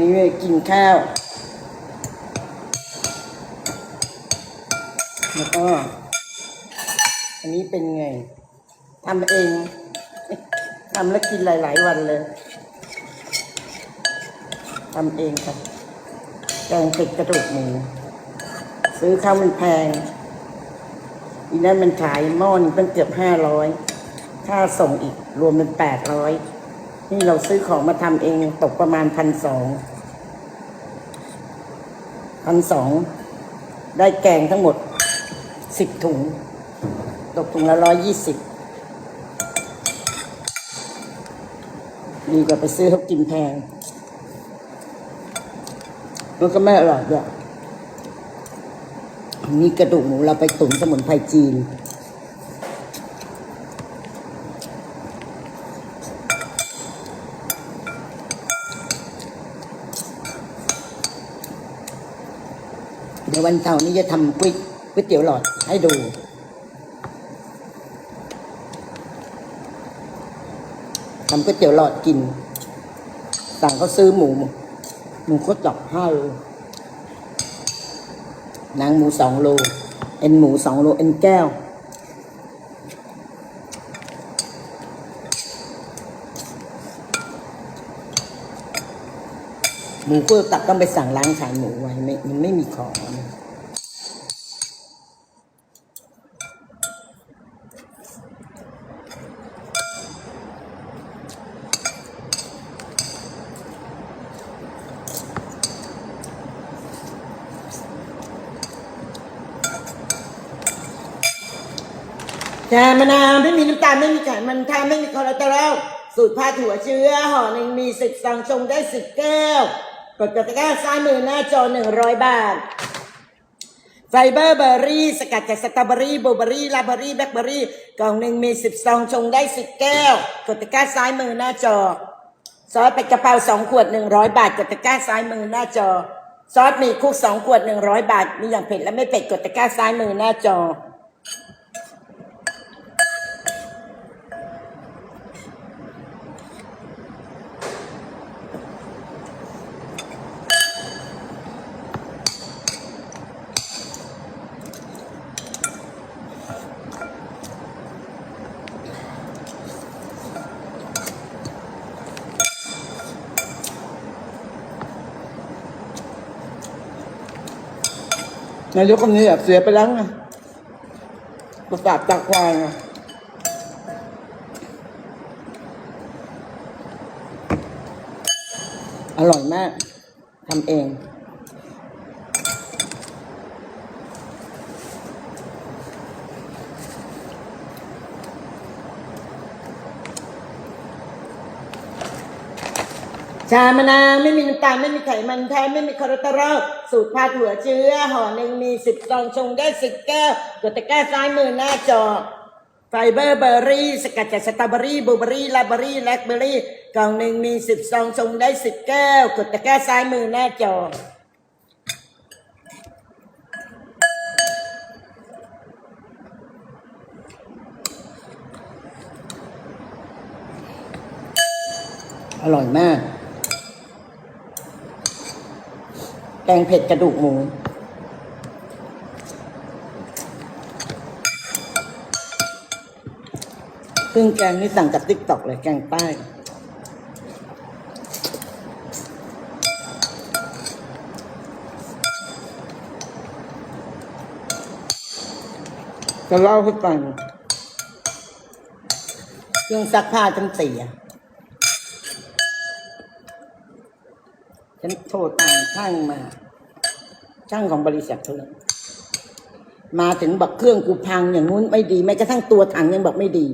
นี่กินข้าว แล้วก็ อันนี้เป็นไงทำเองทำแล้วกินหลาย ๆ วันเลยทำเองครับแกงเป็ดกระดูกหมูซื้อข้าวมันแพงอีนั้นมันขายหม้อนึงเป็นเกือบห้าร้อยค่าส่งอีกรวมเป็นแปดร้อย นี่เราซื้อของมาทำเองตกประมาณพันสองพันสองได้แกงทั้งหมดสิบถุง ตกถุงละร้อยยี่สิบดีกว่าไปซื้อเขากินแพงแล้วก็ไม่อร่อยด้วยนี่กระดูกหมูเราไปตุ๋นสมุนไพรจีน ดี๋ยววันเสาร์นี้จะทำก๋วยก๋วยเตี๋ยวหลอดให้ดู ทำก๋วยเตี๋ยวหลอดกิน สั่งเขาซื้อหมู หมูโคตรดอกห้าโลนางหมูสองโล เอ็นหมูสองโล เอ็นแก้ว หมูก็ตัดต้องไปสั่งร้านขายหมูไว้ไม่มันไม่มีของชามะนาวไม่มีน้ำตาลไม่มีไขมันทาไม่มีคอเลสเตอรอลสูตรผ้าถั่วเชื้อห่อหนึ่งมีสิบซองชงได้สิบแก้ว กดกดตะกร้าซ้ายมือหน้าจอหนึ่งร้อยบาท ไฟเบอร์เบอร์รี่ สกัดจากสตรอเบอรี่บลูเบอร์รี่ลาเบอรี่แบล็คเบอร์รี่กล่องหนึ่งมีสิบซองชงได้สิบแก้ว กดตะกร้าซ้ายมือหน้าจอ ซอสเป็ดกะเพราสองขวดหนึ่งร้อยบาท กดตะกร้าซ้ายมือหน้าจอ ซอสมีคุกสองขวดหนึ่งร้อยบาท มีอย่างเผ็ดและไม่เผ็ดกดตะกร้าซ้ายมือหน้าจอ นายกคนนี้แบบเสียไปแล้วไงประสาทตาควายไงอร่อยมากทำเอง ชามะนาวไม่มีน้ำตาลไม่มีไขมันแท้ไม่มีคอเลสเตอรอลสูตรพาถั่วเชื้อห่อหนึ่งมีสิบซองชงได้สิบแก้วกดตะกร้าซ้ายมือหน้าจอ ไฟเบอร์เบอร์รี่ สกัดจากสตรอเบอรี่บลูเบอร์รี่ลาเบอรี่แล็คเบอรี่กล่องหนึ่งมีสิบซองชงได้สิบแก้วกดตะกร้าซ้ายมือหน้าจออร่อยมาก แกงเผ็ดกระดูกหมู ซึ่งแกงนี่สั่งจากติ๊กต็อกเลยแกงใต้จะเล่าให้ฟังเครื่องซักผ้าฉันเสียฉันโทรตามช่างมา ช่างของบริษัทเขาเลมาถึงบอกเครื่องกูพังอย่างนู้นไม่ดีแม้กระทั่งตัวถังยังบอกไม่ดี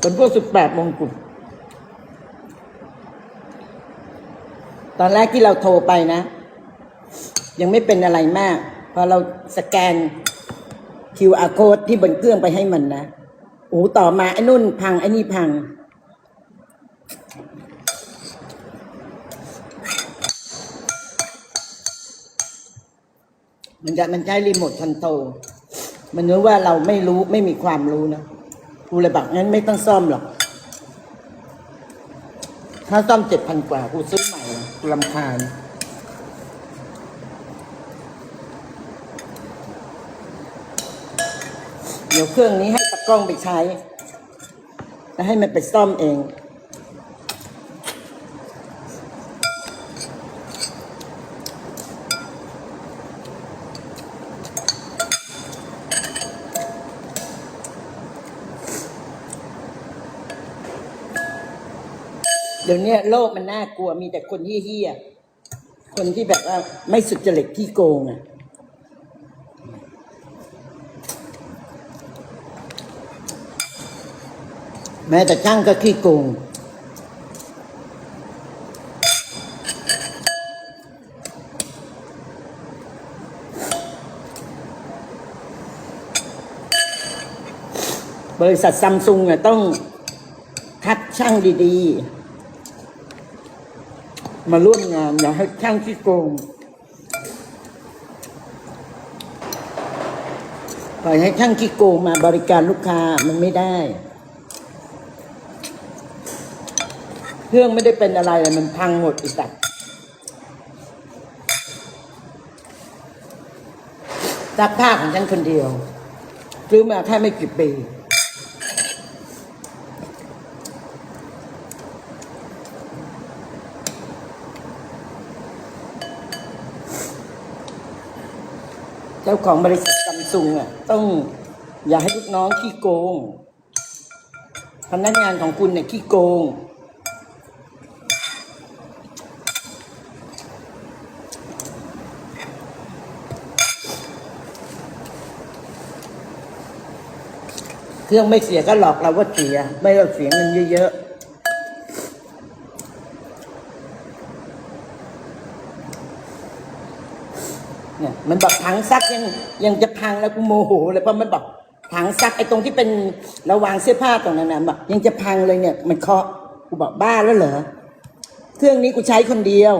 เป็นพวกสิบแปดมงกุฎตอนแรกที่เราโทรไปนะ ยังไม่เป็นอะไรมาก พอเราสแกน QR code ที่บนเครื่องไปให้มันนะโอ้ต่อมาไอ้นุ่นพังไอ้นี่พัง มันจะมันใช้รีโมทคอนโทรลมันนึกว่าเราไม่รู้ไม่มีความรู้นะกูเลยบอกงั้นไม่ต้องซ่อมหรอก ถ้าซ่อมเจ็ดพันกว่ากูซื้อใหม่กูรำคาญเดี๋ยวเครื่องนี้ให้ตะกล้องไปใช้ แล้วให้มันไปซ่อมเอง เดี๋ยวนี้โลกมันน่ากลัวมีแต่คนเฮี้ยๆคนที่แบบว่าไม่สุจริตที่โกงอะแม้แต่ช่างก็ขี้โกงบริษัทซัมซุงอะต้องคัดช่างดี ๆ มาร่วมงานอย่าให้ช่างขี้โกง ปล่อยให้ช่างขี้โกงมาบริการลูกค้ามันไม่ได้ เครื่องไม่ได้เป็นอะไรเลยมันพังหมดอีกสัตว์ซักผ้าของฉันคนเดียว ซื้อมาแค่ไม่กี่ปี เจ้าของบริษัทซัมซุงอะต้องอย่าให้ลูกน้องขี้โกงพนักงานของคุณเนี่ยขี้โกง เครื่องไม่เสียก็หลอกเราว่าเสีย ไม่เราเสียเงินเยอะๆเนี่ย มันบอกถังซักยังยังจะพังแล้วกูโมโหเลยเพราะมันบอกถังซักไอ้ตรงที่เป็นระวางเสื้อผ้าตรงนั้นนะบอกยังจะพังเลยเนี่ย มันเคาะกูบอกบ้าแล้วเหรอเครื่องนี้กูใช้คนเดียว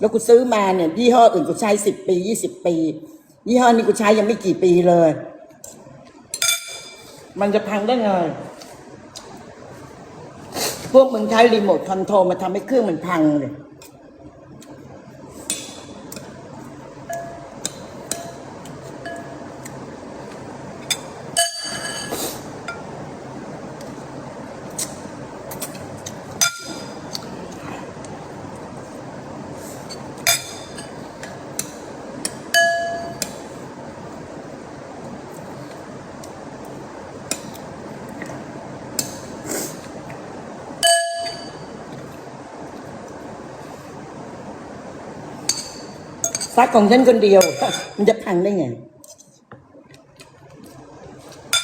แล้วกูซื้อมาเนี่ยยี่ห้ออื่นกูใช้สิบปียี่สิบปียี่ห้อนี้กูใช้ยังไม่กี่ปีเลย มันจะพังได้ไงพวกมึงใช้รีโมทคอนโทรลมาทำให้เครื่องมันพังเลย ซักของฉันคนเดียว มันจะพังได้ไง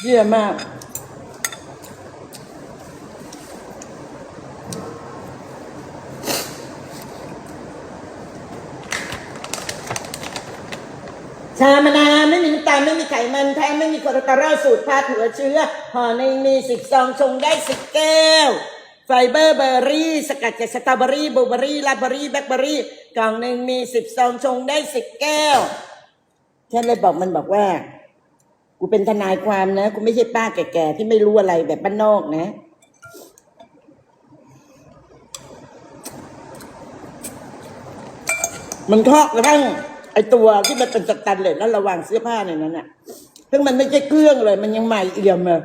เยี่ยมากชามะนาวไม่มีน้ำตาลไม่มีไขมันแท้ไม่มีคอเลสเตอรอลสูตรพาถั่วเชื้อห่อในมีสิบซองชงได้สิบแก้ว ไฟเบอร์เบอร์รี่ สกัดจากสตรอเบอรี่บลูเบอรี่ลาเบอรี่แบล็คเบอรี่ กล่องหนึ่งมีสิบซองชงได้สิบแก้วฉันเลยบอกมันบอกว่า กูเป็นทนายความนะ กูไม่ใช่ป้าแก่ๆที่ไม่รู้อะไรแบบบ้านนอกนะ มันเคาะกระทั่งไอตัวที่มันเป็นสแตนเลสแล้วระวางเสื้อผ้าในนั้นน่ะซึ่งมันไม่ใช่เครื่องเลย มันยังใหม่เอี่ยมเลย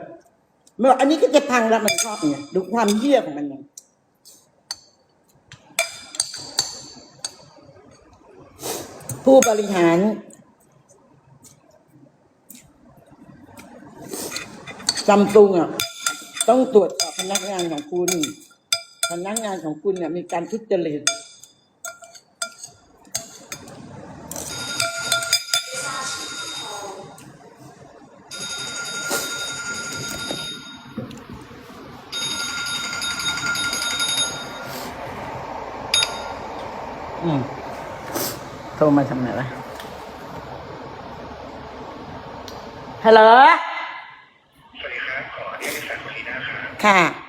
เมื่ออันนี้ก็จะพังแล้วมันเคาะเนี่ยดูความเยี่ยของมันเนี่ยผู้บริหาร ซัมซุงอะ ต้องตรวจสอบพนักงานของคุณ พนักงานของคุณเนี่ยมีการทุจริต อืมโทรมาทำไมวะฮัลโหลสวัสดีครับขออนุญาตสายคุณลีน่าครับค่ะ